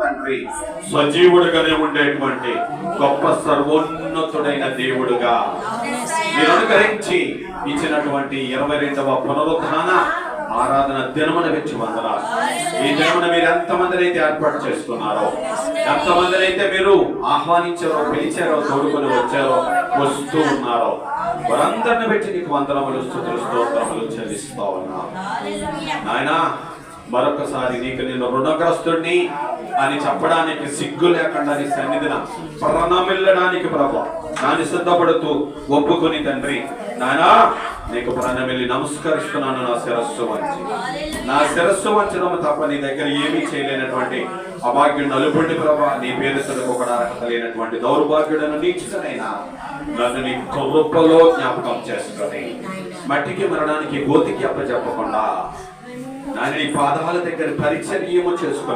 తండ్రి. సజీవుడుగానే ఉండేటువంటి గొప్ప సర్వోన్నతుడైన దేవుడుగా. మీరు అనుకరించి ఇచ్చినటువంటి ఇరవై రెండవ పునరుద్ధాన ఆరాధన దినమున వచ్చి వందనాలు. ఈ దినమున మీరు ఎంతమందిని అయితే ఏర్పాటు చేసుకున్నారో ఎంతమందిని అయితే మీరు ఆహ్వానించారో పిలిచారో తోడుకొని వచ్చారో వస్తూ ఉన్నారో వారందరిని పెట్టి నీకు వందనములు స్థుతులు స్తోత్రములు చెల్లిస్తా ఉన్నాం. నాయనా మరొకసారి నీకు నేను రుణగ్రస్తుడిని అని చెప్పడానికి సిగ్గు లేకుండా నీ సన్నిధిన ప్రణమిల్లడానికి ప్రభు నాని సిద్ధపడుతూ ఒప్పుకొని తండ్రి నానా నీకు ప్రణమిల్లి నమస్కరిస్తున్నాను నా శిరస్సు వంచి. నా శిరస్సు వంచడం తప్ప నీ దగ్గర ఏమీ చేయలేనటువంటి అభాగ్యుడు నలుపుండి ప్రభా నీ పేరు కూడా అర్హత లేనటువంటి దౌర్భాగ్యుడను నీచుడనైనా నన్ను నీ గొప్పలో జ్ఞాపకం చేసుకొని మట్టికి మరణానికి గోతికి అప్పచెప్పకుండా నాని నీ పాదాల దగ్గర పరిచర్యము చేసుకొని